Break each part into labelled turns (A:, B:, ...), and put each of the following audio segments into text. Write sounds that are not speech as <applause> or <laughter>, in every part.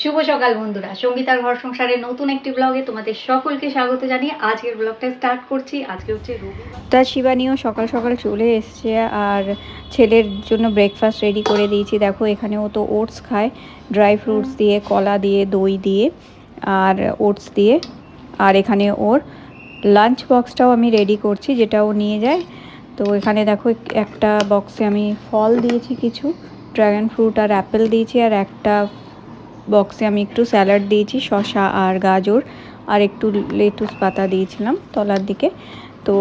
A: শুভ সকাল বন্ধুরা। সঙ্গীতার ঘর সংসারের নতুন একটি ব্লগে তোমাদের সকলকে স্বাগত জানিয়ে আজকের ব্লগটা স্টার্ট করছি। আজকে হচ্ছে রবিবার।
B: তা শিবানীও সকাল সকাল চলে এসছে আর ছেলের জন্য ব্রেকফাস্ট রেডি করে দিয়েছি। দেখো এখানে ও তো ওটস খায়। ড্রাই ফ্রুটস দিয়ে কলা দিয়ে দই দিয়ে আর ওটস দিয়ে। আর এখানে ওর লাঞ্চ বক্সটাও আমি রেডি করছি যেটা ও নিয়ে যায়। তো এখানে দেখো একটা বক্সে আমি ফল দিয়েছি কিছু ড্রাগন ফ্রুট আর অ্যাপেল দিয়েছি আর একটা বক্সে আমি একটু স্যালাড দিয়েছি, শসা আর গাজর, আর একটু লেটুস পাতা দিয়েছিলাম তলার দিকে। তো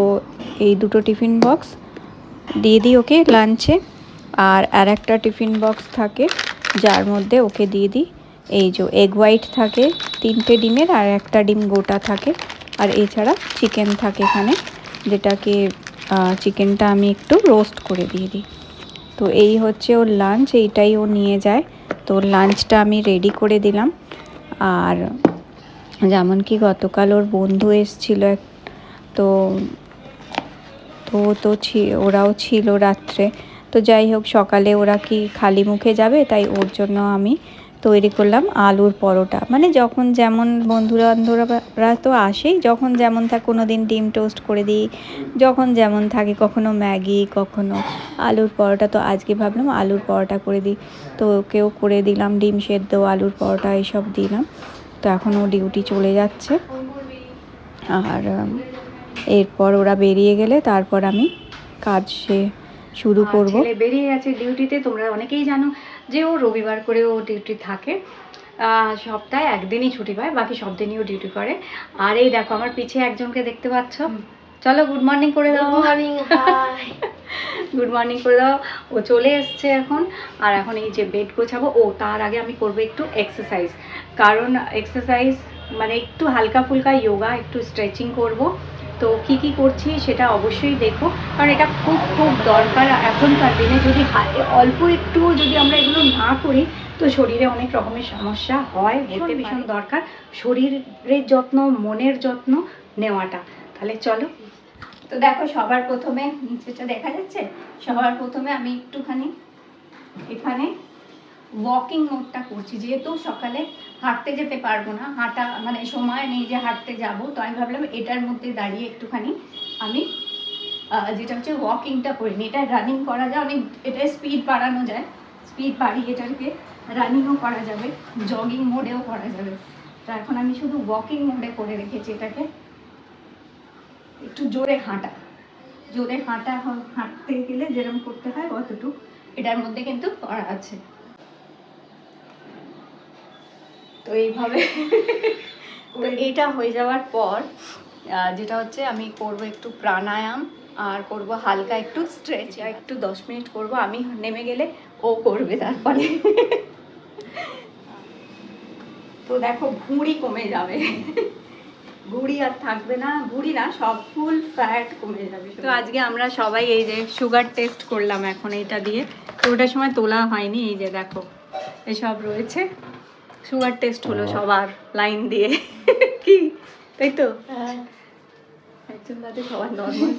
B: এই দুটো টিফিন বক্স দিয়ে দিই ওকে লাঞ্চে। আর আর একটা টিফিন বক্স থাকে, যার মধ্যে ওকে দিয়ে দিই। এই যে এগ হোয়াইট থাকে, তিনটে ডিমের আর একটা ডিম গোটা থাকে। আর এছাড়া চিকেন থাকে এখানে, যেটাকে চিকেনটা আমি একটু রোস্ট করে দিয়ে দিই। তো এই হচ্ছে ওর লাঞ্চ এইটাই ও নিয়ে যায়। তো লাঞ্চটা আমি রেডি করে দিলাম। আর যেমন কি গতকাল ওর বন্ধু এসছিল তো তো তো ওরাও ছিল রাত্রে। তো যাই হোক, সকালে ওরা কি খালি মুখে যাবে? তাই ওর জন্য আমি তৈরি করলাম আলুর পরোটা। মানে যখন যেমন বন্ধুরা বান্ধবরা তো আসেই যখন যেমন থাকে কোনো দিন ডিম টোস্ট করে দিই যখন যেমন থাকে কখনো ম্যাগি কখনো আলুর পরোটা তো আজকে ভাবলাম আলুর পরোটা করে দিই। তো ওকেও করে দিলাম ডিম সেদ্ধ আলুর পরোটা এইসব দিলাম। তো এখন ও ডিউটি চলে যাচ্ছে। আর এরপর ওরা বেরিয়ে গেলে তারপর আমি কাজ সে শুরু করব।
A: বেরিয়ে গেছে ডিউটিতে তোমরা অনেকেই জানো যে ও রবিবার করে ও ডিউটি থাকে সপ্তাহে একদিনই ছুটি পায় বাকি সব দিনই ও ডিউটি করে। আর এই দেখো আমার পিছে একজনকে দেখতে পাচ্ছ। চলো গুড মর্নিং করে দাও।
C: মর্নিং
A: গুড মর্নিং করে দাও। ও চলে এসছে এখন। আর এখন এই যে বেড গোছাবো ও তার আগে আমি করব একটু এক্সারসাইজ কারণ এক্সারসাইজ মানে একটু হালকা ফুলকা যোগা একটু স্ট্রেচিং করব। তো কি কি করছি সেটা অবশ্যই দেখো। কারণ এটা খুব খুব দরকার এখনকার দিনে। যদি অল্প একটু যদি আমরা এগুলো না করি তো শরীরে অনেক রকমের সমস্যা হয়। হতে ভীষণ দরকার শরীরের যত্ন মনের যত্ন নেওয়াটা। তাহলে চলো। তো দেখো সবার প্রথমে নিচেটা দেখা যাচ্ছে? সবার প্রথমে আমি একটুখানি এখানে ওয়াকিং মোডটা করছি। যেহেতু সকালে হাঁটতে যেতে পারব না, হাঁটা মানে সময় নেই যে হাঁটতে যাব, তো আমি ভাবলাম এটার মধ্যে দাঁড়িয়ে একটুখানি আমি যেটা হচ্ছে ওয়াকিংটা করে। নিই এটা রানিং করা যায়, অনেক, এটা স্পিড বাড়ানো যায়। স্পিড বাড়িয়ে এটাকে রানিংও করা যাবে জগিং মোডেও করা যাবে। তো এখন আমি শুধু ওয়াকিং মোডে করে রেখেছি এটাকে। একটু জোরে হাঁটা। জোরে হাঁটা, হাঁটতে গেলে যেরকম করতে হয় অতটুকু। এটার মধ্যে কিন্তু করা আছে। তো এইভাবে <laughs> তো এটা হয়ে যাওয়ার পর যেটা হচ্ছে আমি করব একটু প্রাণায়াম আর করব হালকা একটু স্ট্রেচ একটু দশ মিনিট করব আমি নেমে গেলে ও করবে তারপরে। <laughs> তো দেখো ভুঁড়ি কমে যাবে। <laughs> ভুঁড়ি আর থাকবে না ভুঁড়ি না সব ফুল ফ্যাট কমে যাবে তো আজকে আমরা সবাই এই যে সুগার টেস্ট করলাম এখন এইটা দিয়ে। তো ওটার সময় তোলা হয়নি এই যে দেখো এসব রয়েছে। সুগার টেস্ট হলো সবার লাইন দিয়ে। <laughs> কি? তাই তো? একজন বাদে সবার নর্মাল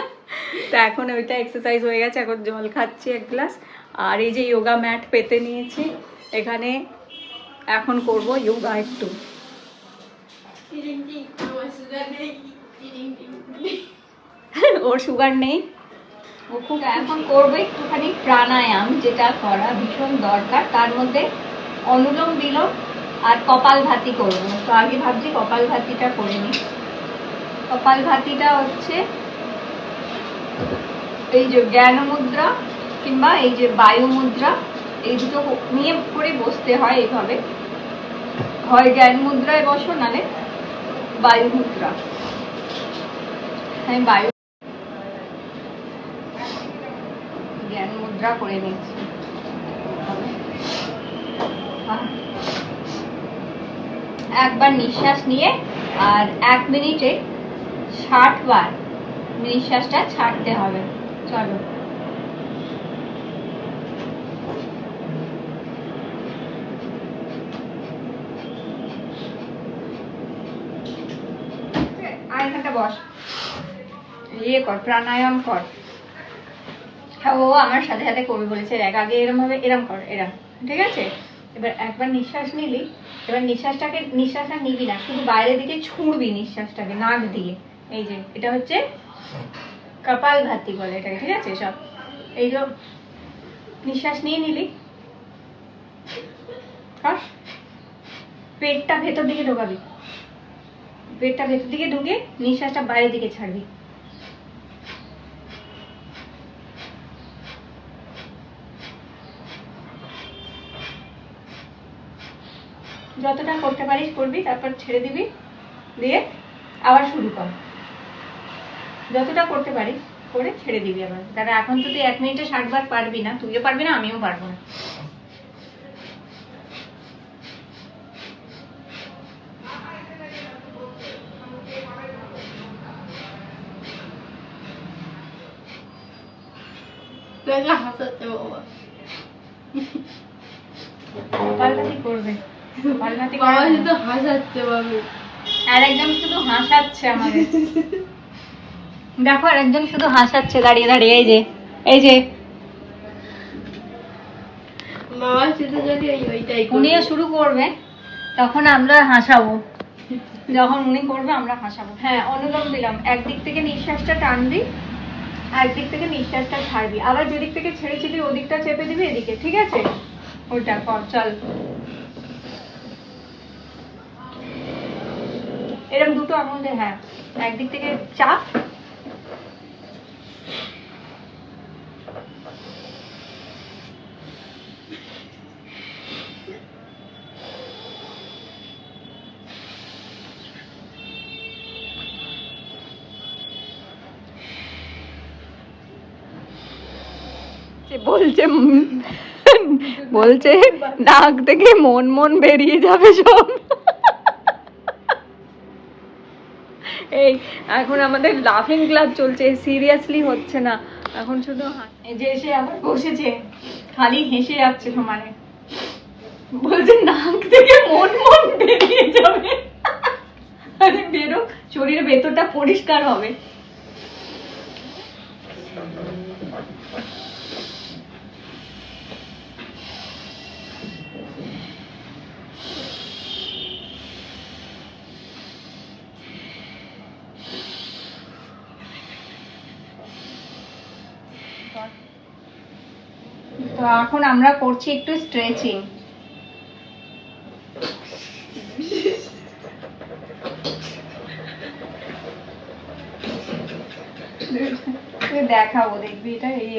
A: <laughs> তো এখন ওইটা এক্সারসাইজ হয়ে গেছে এখন জল খাচ্ছি এক গ্লাস আর এই যে যোগা ম্যাট পেতে নিয়েছি এখানে এখন করব যোগা একটু। <laughs> ওর সুগার নেই। ও খুব এখন করব একটুখানি প্রাণায়াম যেটা করা ভীষণ দরকার। তার মধ্যে অনুলোম বিলোম আর কপাল ভাতি করব। তো আগে ভাবছি কপাল ভাতিটা করে নিই। কপাল ভাতিটা হচ্ছে এই যে জ্ঞান মুদ্রা কিংবা এই যে বায়ু মুদ্রা এই দুটো নিয়ে করে বসতে হয় এইভাবে। হয় জ্ঞান মুদ্রায় বসো, নালে বায়ু মুদ্রা আমি বায়ু জ্ঞান মুদ্রা করে নিচ্ছি। একবার নিঃশ্বাস নিয়ে আর এক মিনিটে ষাট বার নিঃশ্বাসটা ছাড়তে হবে। চলো। এখানটা বস। ইয়ে কর, প্রাণায়াম কর। হ্যাঁ ও আমার সাথে সাথে করবে বলেছে, দেখ, আগে এরম ভাবে এরম কর, এরম। ঠিক আছে? এবার একবার নিঃশ্বাস নিলি, এবার নিঃশ্বাসটাকে নিঃশ্বাসটা নিবি না, শুধু বাইরের দিকে ছুঁড়বি নিঃশ্বাসটাকে, নাক দিয়ে। এই যে, এটা হচ্ছে কপাল ভাতি বলে এটাকে, ঠিক আছে সব? এই যে, নিঃশ্বাস নিয়ে নিলি। পেটটা ভেতর দিকে ঢোকাবি। পেটটা ভেতর দিকে ঢুকে নিঃশ্বাসটা বাইরের দিকে ছাড়বি। যতটা করতে পারিস করবি, তারপর ছেড়ে দিবি, দিয়ে আবার শুরু কর। যতটা করতে পারিস করে ছেড়ে দিবি আবার। কারণ এখন তো তুই এক মিনিটে ষাট বার পারবি না, তুইও পারবি না, আমিও পারব না।
C: দেখা বাবা। বাবা শুধু হাসাচ্ছে বাবু।
A: আর একজন শুধু হাসাচ্ছে আমাদের। দেখো আর একজন শুধু হাসাচ্ছে। দাঁড়িয়ে দাঁড়িয়ে এই যে এই যে।
C: বাবা শুধু যদি ওইটাই
A: উনিও শুরু করবে তখন আমরা হাসাবো। যখন উনি করবে আমরা হাসাবো। হ্যাঁ অনুলোম দিলাম একদিক থেকে নিঃশ্বাসটা টানবি একদিক থেকে নিঃশ্বাসটা ছাড়বি। আবার যেদিক থেকে ছেড়েছিলি ওদিকটা চেপে দিবি এদিকে ঠিক আছে? ওইটা কর চল। এরকম দুটো আঙুল দিয়ে হ্যাঁ। একদিক থেকে চাপ।
B: বলছে বলছে, নাক থেকে মন মন বেরিয়ে যাবে সব এই এখন আমাদের লাফিং ক্লাব চলছে সিরিয়াসলি হচ্ছে না। এখন শুধু
A: যে এসে আবার বসেছে, খালি হেসে যাচ্ছে সমানে। বলছে, নাক থেকে মন মন বেরিয়ে যাবে। আরে বেরো, শরীরের ভেতরটা পরিষ্কার হবে। এখন আমরা করছি একটু স্ট্রেচিং দেখাবো দেখবি এটা এই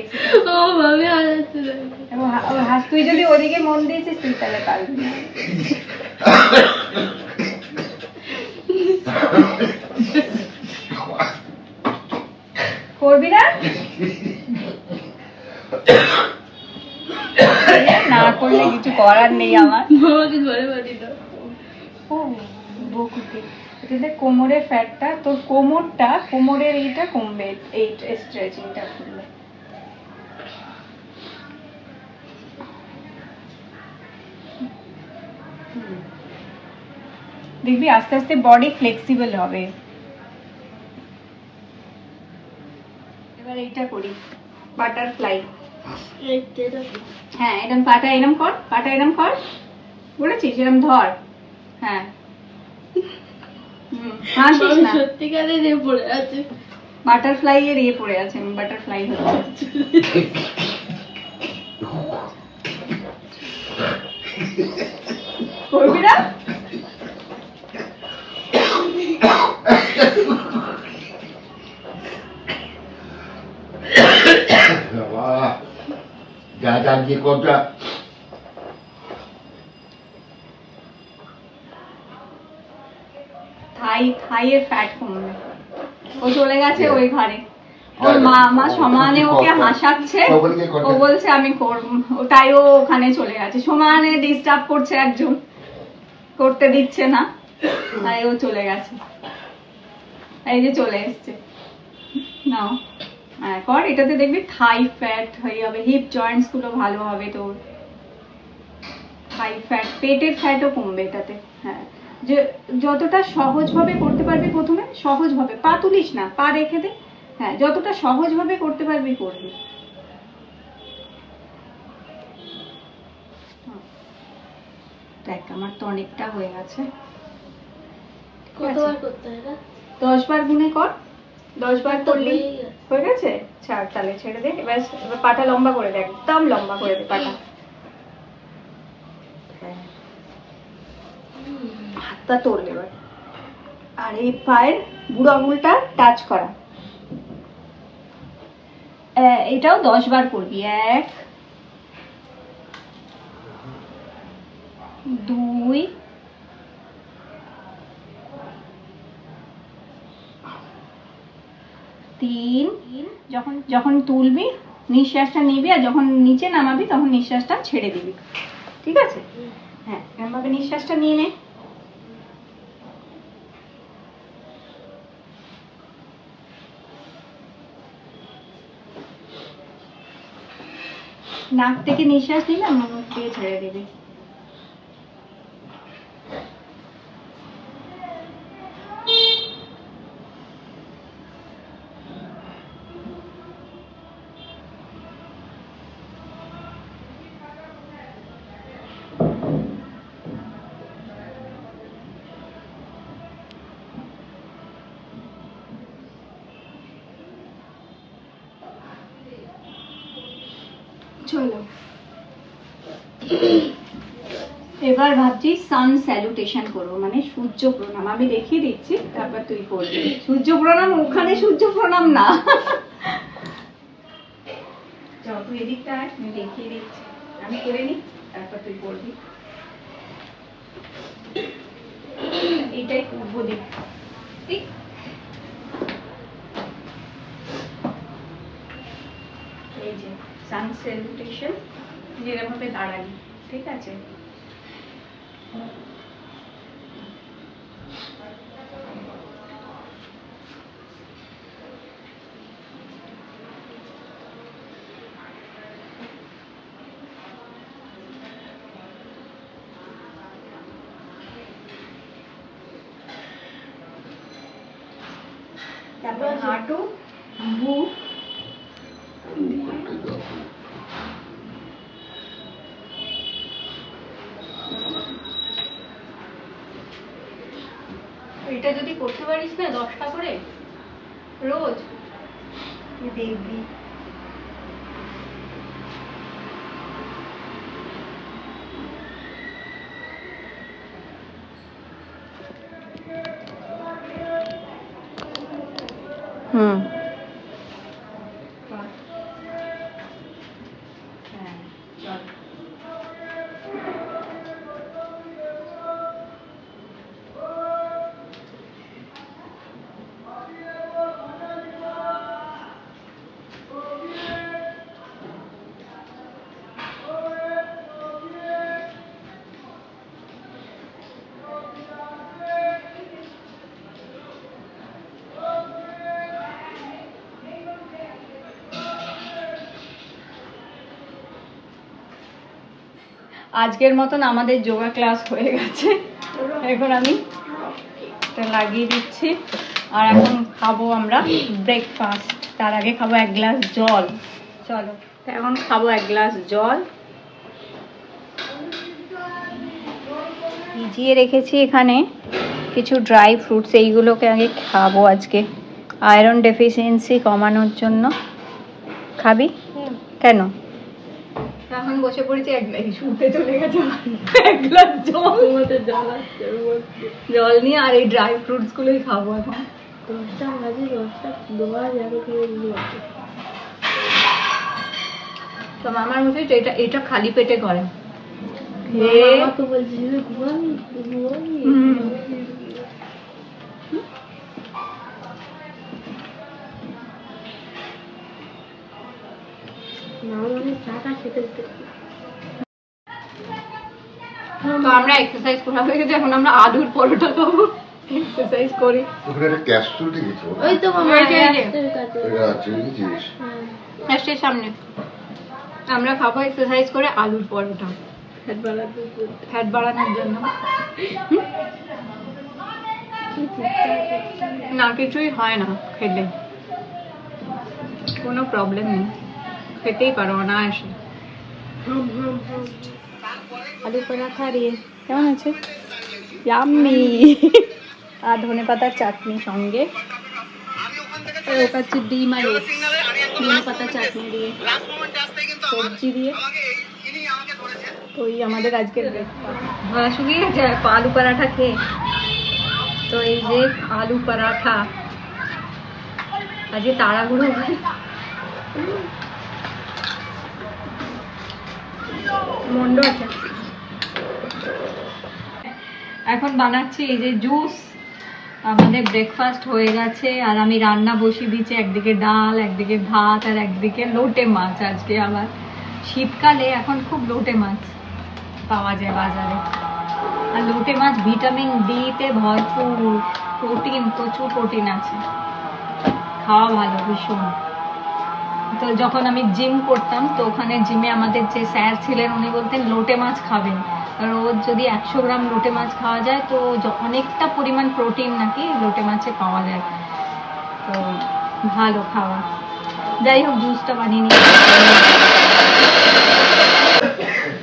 A: হাস তুই যদি ওদিকে মন দিয়েছিস তুই তাহলে পারবি না। <laughs> করবি না? করলে কিছু করার নেই আমার। <laughs>
C: ধরে
A: ও বকুতে। এটাতে কোমরের ফ্যাটটা তোর কোমরটা কোমরের এইটা কমবে এই স্ট্রেচিংটা করলে দেখবি আস্তে আস্তে বডি ফ্লেক্সিবল হবে। এবার এইটা করি বাটারফ্লাই। হ্যাঁ এরম পাটা এরম কর পাটা এরম কর। বলেছিস এরম ধর। হ্যাঁ।
C: সত্যিকারের এ পড়ে আছে।
A: বাটারফ্লাই এর ইয়ে পড়ে আছে বাটারফ্লাই হচ্ছে। <laughs> করবি না
D: বাবা যা যা
A: থাই থাইয়ের ফ্যাট কমবে। ও চলে গেছে ওই ঘরে। ওর মা মা সমানে <laughs> ওকে হাসাচ্ছে। ও বলছে আমি করব ও তাই ও ওখানে চলে গেছে। সমানে ডিস্টার্ব করছে একজন। করতে দিচ্ছে না। তাই ও চলে গেছে। এই যে চলে এসছে। নাও। কর এটাতে দেখবি থাই ফ্যাট হয়ে যাবে হিপ জয়েন্টসগুলো ভালো হবে তোর। থাই ফ্যাট পেটের ফ্যাটও কমবে এটাতে হ্যাঁ। যে যতটা সহজভাবে করতে পারবি প্রথমে সহজভাবে পা তুলিস না পা রেখে দে হ্যাঁ যতটা সহজভাবে করতে পারবি করবি। দেখ আমার তো অনেকটা হয়ে গেছে।
C: কতবার করতে হয়
A: দশ বার গুনে কর দশ বার করলি। হয়ে গেছে? ছাড়, তাহলে ছেড়ে দে। এবার এবার পাটা লম্বা করে দে, একদম লম্বা করে দে পাটা। হ্যাঁ। হাতটা তোল এবার। আর এই পায়ের বুড়ো আঙুলটা টাচ করা। এটাও দশ বার করবি। এক, দুই তিন, যখন যখন তুলবি, নিঃশ্বাসটা নিবি আর যখন নিচে নামাবি, তখন নিঃশ্বাসটা ছেড়ে দিবি। ঠিক আছে? হ্যাঁ এরমভাবে নিঃশ্বাসটা নিয়ে নে। নাক থেকে নিঃশ্বাস নিলে মুখ দিয়ে ছেড়ে দিবি। চলো। এবার ভাবছি সান স্যালুটেশন করব মানে সূর্য প্রণাম। আমি দেখিয়ে দিচ্ছি, তারপর তুই করবি। সূর্য প্রণাম, ওখানে সূর্য প্রণাম না। দেখিয়ে দিচ্ছি। আমি করে নিই তারপর তুই করবি। এইটাই পূর্ব দিক। ঠিক এই যে সান স্যালুটেশন যেরকমভাবে দাঁড়ালি ঠিক আছে? তারপর হাঁটু বুক Hmm. আজকের মতন আমাদের যোগা ক্লাস হয়ে গেছে। এখন আমি লাগিয়ে দিচ্ছি। আর এখন খাব আমরা ব্রেকফাস্ট তার আগে খাব এক গ্লাস জল। চলো। এখন খাব এক গ্লাস জল। ভিজিয়ে রেখেছি এখানে কিছু ড্রাই ফ্রুটস এইগুলোকে আগে খাব আজকে। আয়রন ডেফিসিয়েন্সি কমানোর জন্য। খাবি? কেন? এখন বসে পড়েছি এক শুতে চলে গেছে। এক গ্লাস জল।
C: তোমাদের জল আসছে
A: জল নিয়ে আর এই ড্রাই ফ্রুটস গুলোই খাব এখন।
C: দশটা বাজে দশটা দোয়া যাবে
A: তো মামার মুখে তো এটা এটা খালি পেটে করে। খেয়ে
C: আমাকে ঘুমাবি ঘুমাবি।
A: তো আমরা এক্সারসাইজ করা এখন আমরা আলুর পরোটা খাব। এক্সারসাইজ করি।
D: ওখানে একটা ক্যাপসুল দেখেছ
C: ওই তো মামা
A: এই যে, এই যে।
C: রাস্তার কাছে
D: এটা আছে বুঝেছিস
A: লাস্টের সামনে। আমরা খাব এক্সারসাইজ করে আলুর পরোটা।
C: ফ্যাট
A: বাড়ানোর জন্য। না কিছুই হয় না খেলে। কোনো প্রবলেম নেই। খেতেই পারো অনায়াসে। আলু পরাঠা দিয়ে কেমন আছে? ইয়াম্মি আর ধনে পাতার চাটনি সঙ্গে। হচ্ছে ডিম আর। ধনে পাতা চাটনি দিয়ে। সবজি দিয়ে। তো এই আমাদের আজকের ব্রেকফাস্ট গলা শুকিয়ে গেছে আলু পরাঠা খেয়ে। তো এই যে আলু পরাঠা। আজকে তাড়াহুড়ো মন্ড আছে। এখন বানাচ্ছি এই যে জুস। আমাদের ব্রেকফাস্ট হয়ে গেছে, আর আমি রান্না বসিয়ে দিচ্ছি, একদিকে ডাল, একদিকে ভাত, আর একদিকে লোটে মাছ আজকে আবার শীতকালে এখন খুব লোটে মাছ পাওয়া যায় বাজারে। আর লোটে মাছ ভিটামিন ডিতে ভরপুর, প্রোটিন, প্রচুর প্রোটিন আছে। খাওয়া ভালো, ভীষণ। তো যখন আমি জিম করতাম, তো ওখানে জিমে আমাদের যে স্যার ছিলেন, উনি বলতেন, লোটে মাছ খাবেন। রোজ যদি একশো গ্রাম লোটে মাছ খাওয়া যায়, তো অনেকটা পরিমাণ প্রোটিন নাকি লোটে মাছে পাওয়া যায়। তো ভালো খাওয়া। যাই হোক জুসটা বানিয়ে নিয়ে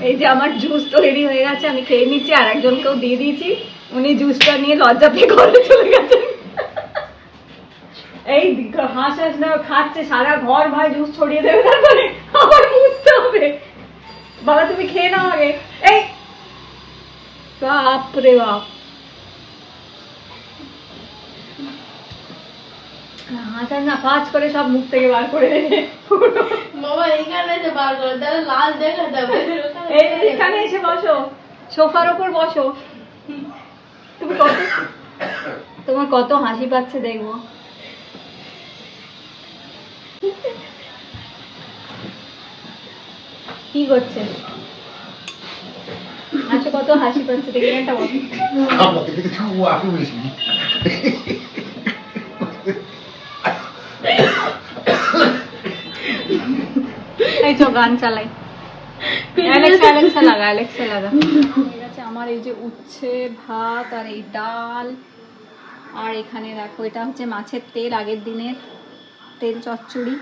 A: এই যে আমার জুস তৈরি হয়ে গেছে, আমি খেয়ে নিচ্ছি আর একজনকেও দিয়ে দিয়েছি। উনি জুসটা নিয়ে লজ্জা পেয়ে ঘরে চলে গেছেন। এই হাঁস হাঁস না খাচ্ছে সারা ঘর ভাই জুস ছড়িয়ে দেবে তারপরে। আবার বুঝতে হবে। বাবা তুমি খেয়ে নাও আগে। এই! বাপ রে বাপ। হাঁস হাঁস না পাঁচ করে সব মুখ থেকে বার করে দেবে।
C: বাবা এইখানে যে বার করে তাহলে লাল দেখাতে হবে
A: এই এখানে এসে বসো। সোফার ওপর বসো। তুমি কত তোমার কত হাসি পাচ্ছে দেখব। কি করছে? আচ্ছা কত হাসি পাচ্ছে দেখি একটা
D: আমাকে দেখে ছু আসু বেশি
A: এই চো গান চালাই। অ্যালেক্সা অ্যালেক্সা লাগা অ্যালেক্সা লাগা। ঠিক আছে আমার এই যে উচ্ছে ভাত আর এই ডাল আর এখানে দেখো এটা হচ্ছে মাছের তেল আগের দিনের তেল চচ্চড়ি।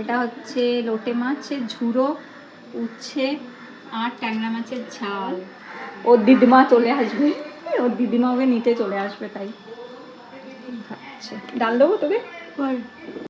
A: এটা হচ্ছে লোটে মাছের ঝুড়ো। উচ্ছে আর ট্যাংরা মাছের ঝাল। ওর দিদিমা চলে আসবে। ওর দিদিমা ওকে নিতে চলে আসবে তাই। আচ্ছা। ডাল দেবো তোকে?